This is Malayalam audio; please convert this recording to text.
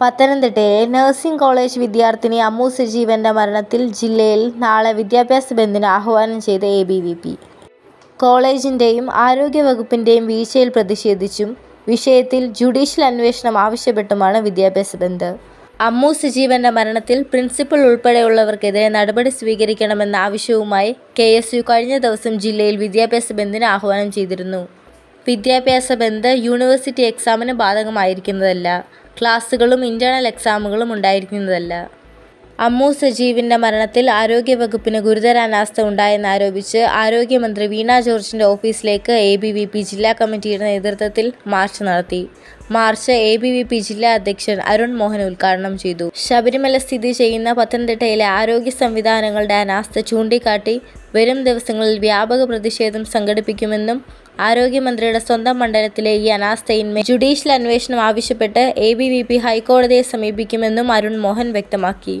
പത്തനംതിട്ടയിലെ നഴ്സിംഗ് കോളേജ് വിദ്യാർത്ഥിനി അമ്മു സജീവന്റെ മരണത്തിൽ ജില്ലയിൽ നാളെ വിദ്യാഭ്യാസ ബന്ദിന് ആഹ്വാനം ചെയ്ത എ ബി വി പി. കോളേജിന്റെയും ആരോഗ്യ വകുപ്പിന്റെയും വീഴ്ചയിൽ പ്രതിഷേധിച്ചും വിഷയത്തിൽ ജുഡീഷ്യൽ അന്വേഷണം ആവശ്യപ്പെട്ടുമാണ് വിദ്യാഭ്യാസ ബന്ദ്. അമ്മു സജീവന്റെ മരണത്തിൽ പ്രിൻസിപ്പൽ ഉൾപ്പെടെയുള്ളവർക്കെതിരെ നടപടി സ്വീകരിക്കണമെന്ന ആവശ്യവുമായി കെ എസ് യു കഴിഞ്ഞ ദിവസം ജില്ലയിൽ വിദ്യാഭ്യാസ ബന്ദിന് ആഹ്വാനം ചെയ്തിരുന്നു. വിദ്യാഭ്യാസ ബന്ദ് യൂണിവേഴ്സിറ്റി എക്സാമിന് ബാധകമായിരിക്കുന്നതല്ല. ക്ലാസുകളും ഇന്റേണൽ എക്സാമുകളും ഉണ്ടായിരിക്കുന്നതല്ല. അമ്മു സജീവിന്റെ മരണത്തിൽ ആരോഗ്യ വകുപ്പിന് ഗുരുതര അനാസ്ഥ ഉണ്ടായെന്നാരോപിച്ച് ആരോഗ്യമന്ത്രി വീണ ജോർജിന്റെ ഓഫീസിലേക്ക് എ ജില്ലാ കമ്മിറ്റിയുടെ നേതൃത്വത്തിൽ മാർച്ച് നടത്തി. March A B V P ജില്ലാ അധ്യക്ഷൻ അരുൺ മോഹൻ ഉദ്ഘാടനം ചെയ്തു. ശബരിമല സ്ഥിതി ചെയ്യുന്ന പത്തനംതിട്ടയിലെ ആരോഗ്യ സംവിധാനങ്ങളുടെ അനാസ്ഥ ചൂണ്ടിക്കാട്ടി വരും ദിവസങ്ങളിൽ വ്യാപക പ്രതിഷേധം സംഘടിപ്പിക്കുമെന്നും ആരോഗ്യമന്ത്രിയുടെ സ്വന്തം മണ്ഡലത്തിലെ ഈ അനാസ്ഥയിന്മേൽ ജുഡീഷ്യൽ അന്വേഷണം ആവശ്യപ്പെട്ട് എ ബി വി പി ഹൈക്കോടതിയെ സമീപിക്കുമെന്നും അരുൺ മോഹൻ വ്യക്തമാക്കി.